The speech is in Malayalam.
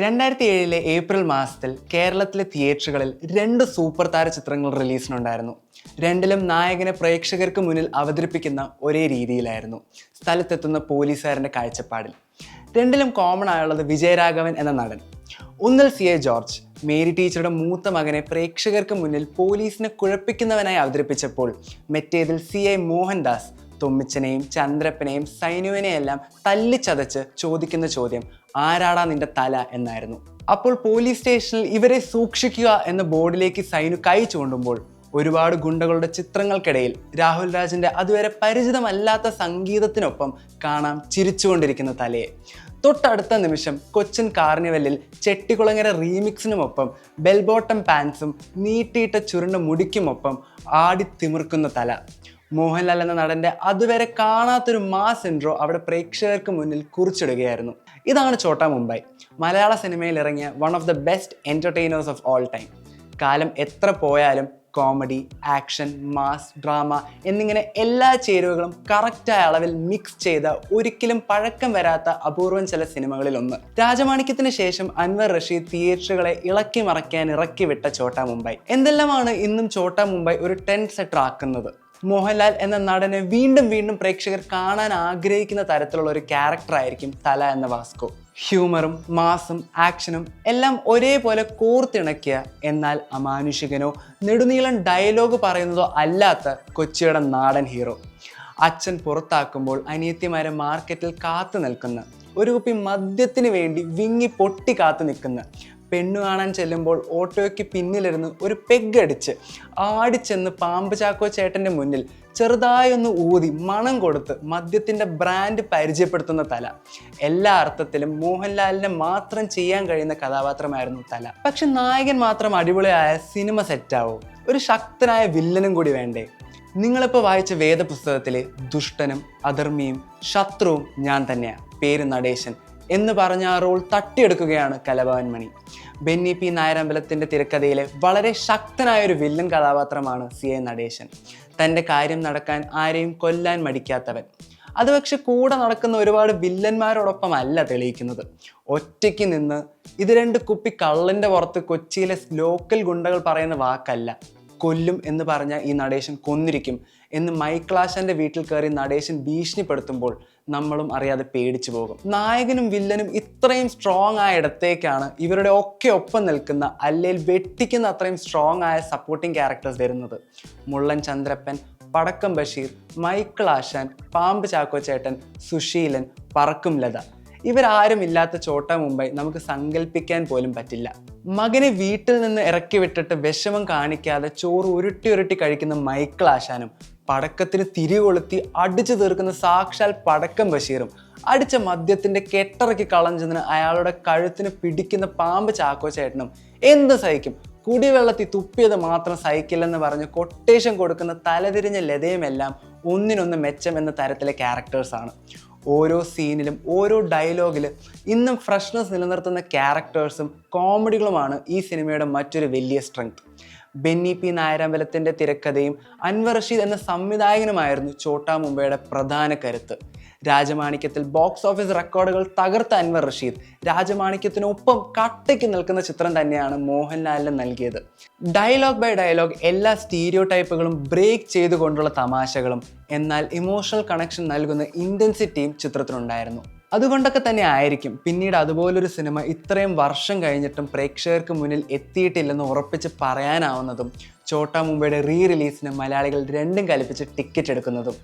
രണ്ടായിരത്തി ഏഴിലെ ഏപ്രിൽ മാസത്തിൽ കേരളത്തിലെ തിയേറ്ററുകളിൽ രണ്ട് സൂപ്പർ താര ചിത്രങ്ങൾ റിലീസിനുണ്ടായിരുന്നു. രണ്ടിലും നായകനെ പ്രേക്ഷകർക്ക് മുന്നിൽ അവതരിപ്പിക്കുന്ന ഒരേ രീതിയിലായിരുന്നു സ്ഥലത്തെത്തുന്ന പോലീസുകാരന്റെ കാഴ്ചപ്പാടിൽ. രണ്ടിലും കോമൺ ആയുള്ളത് വിജയരാഘവൻ എന്ന നടൻ. ഒന്നിൽ സി എ ജോർജ് മേരി ടീച്ചറുടെ മൂത്ത മകനെ പ്രേക്ഷകർക്ക് മുന്നിൽ പോലീസിനെ കുഴപ്പിക്കുന്നവനായി അവതരിപ്പിച്ചപ്പോൾ മറ്റേതിൽ സി എ മോഹൻദാസ് തൊമ്മിച്ചനെയും ചന്ദ്രപ്പനെയും സൈനുവിനെയെല്ലാം തല്ലിച്ചതച്ച് ചോദിക്കുന്ന ചോദ്യം ആരാടാ നിന്റെ തല? എന്നായിരുന്നു. അപ്പോൾ പോലീസ് സ്റ്റേഷനിൽ ഇവരെ സൂക്ഷിക്കുക എന്ന ബോർഡിലേക്ക് സൈനു കൈ ചൂണ്ടുമ്പോൾ ഒരുപാട് ഗുണ്ടകളുടെ ചിത്രങ്ങൾക്കിടയിൽ രാഹുൽ രാജിന്റെ അതുവരെ പരിചിതമല്ലാത്ത സംഗീതത്തിനൊപ്പം കാണാം ചിരിച്ചുകൊണ്ടിരിക്കുന്ന തലയെ. തൊട്ടടുത്ത നിമിഷം കൊച്ചിൻ കാർണിവലിൽ ചെട്ടിക്കുളങ്ങര റീമിക്സിനുമൊപ്പം ബെൽബോട്ടം പാൻസും നീട്ടിയിട്ട ചുരുണ്ട മുടിക്കുമൊപ്പം ആടി തിമിർക്കുന്ന തല. മോഹൻലാൽ എന്ന നടന്റെ അതുവരെ കാണാത്തൊരു മാസ് ഇൻട്രോ അവിടെ പ്രേക്ഷകർക്ക് മുന്നിൽ കുറിച്ചിടുകയായിരുന്നു. ഇതാണ് ചോട്ടാ മുംബൈ. മലയാള സിനിമയിൽ ഇറങ്ങിയ one of the best entertainers of all time കാലം എത്ര പോയാലും കോമഡി ആക്ഷൻ മാസ് ഡ്രാമ എന്നിങ്ങനെ എല്ലാ ചേരുവകളും കറക്റ്റായ അളവിൽ മിക്സ് ചെയ്ത ഒരിക്കലും പഴക്കം വരാത്ത അപൂർവം ചില സിനിമകളിൽ ഒന്ന്. രാജമാണിക്യത്തിന് ശേഷം അൻവർ റഷീദ് തിയേറ്ററുകളെ ഇളക്കി മറയ്ക്കാൻ ഇറക്കി വിട്ട ചോട്ടാ മുംബൈ. എന്തെല്ലാമാണ് ഇന്നും ചോട്ടാ മുംബൈ ഒരു ടെൻ സെറ്റർ ആക്കുന്നത്? മോഹൻലാൽ എന്ന നടനെ വീണ്ടും വീണ്ടും പ്രേക്ഷകർ കാണാൻ ആഗ്രഹിക്കുന്ന തരത്തിലുള്ള ഒരു ക്യാരക്ടർ ആയിരിക്കും തല എന്ന വാസ്കോ. ഹ്യൂമറും മാസും ആക്ഷനും എല്ലാം ഒരേപോലെ കോർത്തിണക്കിയ എന്നാൽ അമാനുഷികനോ നെടുനീളൻ ഡയലോഗ് പറയുന്നതോ അല്ലാത്ത കൊച്ചിയുടെ നാടൻ ഹീറോ അച്ഛൻ പുറത്താക്കുമ്പോൾ അനിയത്തിമാരെ മാർക്കറ്റിൽ കാത്തു നിൽക്കുന്ന ഒരു കുപ്പി മദ്യത്തിന് വേണ്ടി വിങ്ങി പൊട്ടി കാത്തു നിൽക്കുന്ന പെണ്ണു കാണാൻ ചെല്ലുമ്പോൾ ഓട്ടോയ്ക്ക് പിന്നിലിരുന്ന് ഒരു പെഗ് അടിച്ച് ആടിച്ചെന്ന് പാമ്പ് ചാക്കോ ചേട്ടന്റെ മുന്നിൽ ചെറുതായൊന്ന് ഊതി മണം കൊടുത്ത് മദ്യത്തിന്റെ ബ്രാൻഡ് പരിചയപ്പെടുത്തുന്ന തല. എല്ലാ അർത്ഥത്തിലും മോഹൻലാലിനെ മാത്രം ചെയ്യാൻ കഴിയുന്ന കഥാപാത്രമായിരുന്നു തല. പക്ഷെ നായകൻ മാത്രം അടിപൊളിയായ സിനിമ സെറ്റാവോ ഒരു ശക്തനായ വില്ലനും കൂടി വേണ്ടേ? നിങ്ങളിപ്പോൾ വായിച്ച വേദപുസ്തകത്തിലെ ദുഷ്ടനും അധർമ്മിയും ശത്രുവും ഞാൻ തന്നെയാണ് പേര് നടേശൻ. എന്ന് പറഞ്ഞ ആ റോൾ തട്ടിയെടുക്കുകയാണ് കലഭവൻ മണി. ബെന്നി പി നായരമ്പലത്തിന്റെ തിരക്കഥയിലെ വളരെ ശക്തനായ ഒരു വില്ലൻ കഥാപാത്രമാണ് സി എ നടേശൻ. തന്റെ കാര്യം നടക്കാൻ ആരെയും കൊല്ലാൻ മടിക്കാത്തവൻ. അത് പക്ഷെ കൂടെ നടക്കുന്ന ഒരുപാട് വില്ലന്മാരോടൊപ്പമല്ല തെളിയിക്കുന്നത്. ഒറ്റയ്ക്ക് നിന്ന് ഇത് രണ്ട് കുപ്പി കള്ളന്റെ പുറത്ത് കൊച്ചിയിലെ ലോക്കൽ ഗുണ്ടകൾ പറയുന്ന വാക്കല്ല. കൊല്ലും എന്ന് പറഞ്ഞ ഈ നടേശൻ കൊന്നിരിക്കും എന്ന് മൈക്ലാശന്റെ വീട്ടിൽ കയറി നടേശൻ ഭീഷണിപ്പെടുത്തുമ്പോൾ നമ്മളും അറിയാതെ പേടിച്ചു പോകും. നായകനും വില്ലനും ഇത്രയും സ്ട്രോങ് ആയ ഇടത്തേക്കാണ് ഇവരുടെ ഒക്കെ ഒപ്പം നിൽക്കുന്ന അല്ലെങ്കിൽ വെട്ടിക്കുന്ന അത്രയും സ്ട്രോങ് ആയ സപ്പോർട്ടിംഗ് ക്യാരക്ടേഴ്സ് വരുന്നത്. മുള്ളൻ ചന്ദ്രപ്പൻ പടക്കം ബഷീർ മൈക്കിൾ ആശാൻ പാമ്പ് ചാക്കോ ചേട്ടൻ സുശീലൻ പറക്കും ലത ഇവരാരും ഇല്ലാത്ത ചോട്ട മുംബൈ നമുക്ക് സങ്കല്പിക്കാൻ പോലും പറ്റില്ല. മകനെ വീട്ടിൽ നിന്ന് ഇറക്കി വിട്ടിട്ട് വിഷമം കാണിക്കാതെ ചോറ് ഉരുട്ടി ഉരുട്ടി കഴിക്കുന്ന മൈക്കിൾ ആശാനും പടക്കത്തിന് തിരി കൊളുത്തി അടിച്ചു തീർക്കുന്ന സാക്ഷാൽ പടക്കം ബഷീറും അടിച്ച മദ്യത്തിന്റെ കെട്ടിറക്കി കളഞ്ഞതിന് അയാളുടെ കഴുത്തിന് പിടിക്കുന്ന പാമ്പ് ചാക്കോ ചേട്ടനും എന്ത് സഹിക്കും? കുടിവെള്ളത്തിൽ തുപ്പിയത് മാത്രം സഹിക്കില്ലെന്ന് പറഞ്ഞ് കൊട്ടേഷൻ കൊടുക്കുന്ന തലതിരിഞ്ഞ ലതയുമെല്ലാം ഒന്നിനൊന്ന് മെച്ചം എന്ന തരത്തിലെ ക്യാരക്ടേഴ്സാണ് ഓരോ സീനിലും ഓരോ ഡയലോഗിൽ ഇന്നും ഫ്രഷ്നെസ് നിലനിർത്തുന്ന ക്യാരക്ടേഴ്സും കോമഡികളുമാണ് ഈ സിനിമയുടെ മറ്റൊരു വലിയ സ്ട്രെങ്ത് ബെന്നി പി നായരമ്പലത്തിന്റെ തിരക്കഥയും അൻവർ റഷീദ് എന്ന സംവിധായകനുമായിരുന്നു ചോട്ടാ മുംബൈയുടെ പ്രധാന കരുത്ത്. രാജമാണിക്യത്തിൽ ബോക്സ് ഓഫീസ് റെക്കോർഡുകൾ തകർത്ത അൻവർ റഷീദ്. രാജമാണിക്യത്തിനൊപ്പം കട്ടയ്ക്ക് നിൽക്കുന്ന ചിത്രം തന്നെയാണ് മോഹൻലാലിന് നൽകിയത്. ഡയലോഗ് ബൈ ഡയലോഗ് എല്ലാ സ്റ്റീരിയോ ടൈപ്പുകളും ബ്രേക്ക് ചെയ്തുകൊണ്ടുള്ള തമാശകളും എന്നാൽ ഇമോഷണൽ കണക്ഷൻ നൽകുന്ന ഇന്റൻസിറ്റിയും ചിത്രത്തിനുണ്ടായിരുന്നു. അതുകൊണ്ടൊക്കെ തന്നെ ആയിരിക്കും പിന്നീട് അതുപോലൊരു സിനിമ ഇത്രയും വർഷം കഴിഞ്ഞിട്ടും പ്രേക്ഷകർക്ക് മുന്നിൽ എത്തിയിട്ടില്ലെന്ന് ഉറപ്പിച്ച് പറയാനാവുന്നതും ചോട്ടാ മുംബൈയുടെ റീ റിലീസിന് മലയാളികൾ രണ്ടും കൽപ്പിച്ച് ടിക്കറ്റ് എടുക്കുന്നതും.